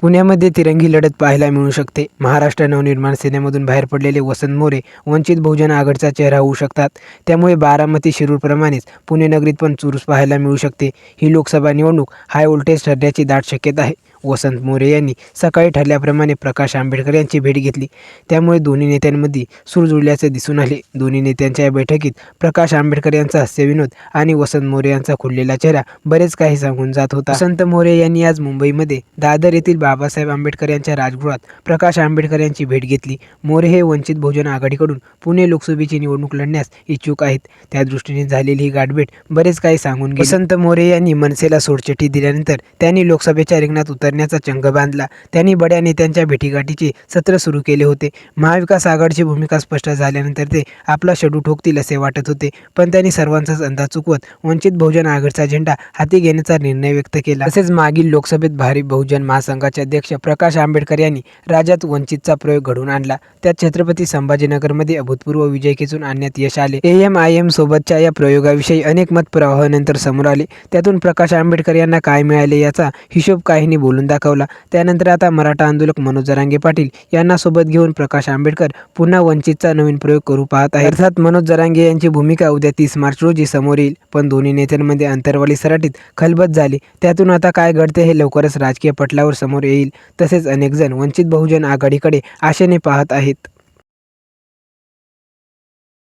पुण्यामध्ये तिरंगी लढत पाहायला मिळू शकते. महाराष्ट्र नवनिर्माण सेनेमधून बाहेर पडलेले वसंत मोरे वंचित बहुजन आघाडीचा चेहरा होऊ शकतात. त्यामुळे बारामती शिरूरप्रमाणेच पुणे नगरीत पण चुरूस पाहायला मिळू शकते. ही लोकसभा निवडणूक हाय व्होल्टेज ठरण्याची दाट शक्यता आहे. वसंत मोरे यांनी सकाळी ठरल्याप्रमाणे प्रकाश आंबेडकर यांची भेट घेतली. त्यामुळे दोन्ही नेत्यांमध्ये सूर जुळल्याचे दिसून आले. दोन्ही नेत्यांच्या या बैठकीत प्रकाश आंबेडकर यांचा हास्यविनोद आणि वसंत मोरे यांचा खुललेला चेहरा बरेच काही सांगून जात होता. वसंत मोरे यांनी आज मुंबईमध्ये दादर येथील बाबासाहेब आंबेडकर यांच्या राजगृहात प्रकाश आंबेडकर यांची भेट घेतली. मोरे हे वंचित बहुजन आघाडीकडून पुणे लोकसभेची निवडणूक लढण्यास इच्छुक आहेत. त्या दृष्टीने झालेली ही गाठभेट बरेच काही सांगून वसंत मोरे यांनी मनसेला सोडचिठ्ठी दिल्यानंतर त्यांनी लोकसभेच्या रिंगणात उतर करण्याचा चंग बांधला. त्यांनी बड्या नेत्यांच्या भेटीगाठीचे सत्र सुरू केले होते. महाविकास आघाडीची भूमिका स्पष्ट झाल्यानंतर ते आपला शेडू ठोकतील असे वाटत होते. पण त्यांनी सर्वांचाच अंदाज चुकवत वंचित बहुजन आघाडीचा झेंडा हाती घेण्याचा निर्णय व्यक्त केला. तसेच मागील लोकसभेत भारी बहुजन महासंघाचे अध्यक्ष प्रकाश आंबेडकर यांनी राज्यात वंचितचा प्रयोग घडवून आणला. त्यात छत्रपती संभाजीनगरमध्ये अभूतपूर्व विजय खेचून आणण्यात यश आले. ए एम आय एम सोबतच्या या प्रयोगाविषयी अनेक मत प्रवाहानंतर समोर आले. त्यातून प्रकाश आंबेडकर यांना काय मिळाले याचा हिशोब काहींनी बोलून दाखवला. त्यानंतर आता मराठा आंदोलक मनोज जरांगे पाटील यांना सोबत घेऊन प्रकाश आंबेडकर पुन्हा वंचितचा नवीन प्रयोग करू पाहत आहे अर्थात मनोज जरांगे यांची भूमिका उद्या तीस मार्च रोजी समोर येईल. पण दोन्ही नेत्यांमध्ये अंतरवाली सराटीत खलबत झाली. त्यातून आता काय घडते हे लवकरच राजकीय पटलावर समोर येईल. तसेच अनेक जण वंचित बहुजन आघाडीकडे आशेने पाहत आहेत.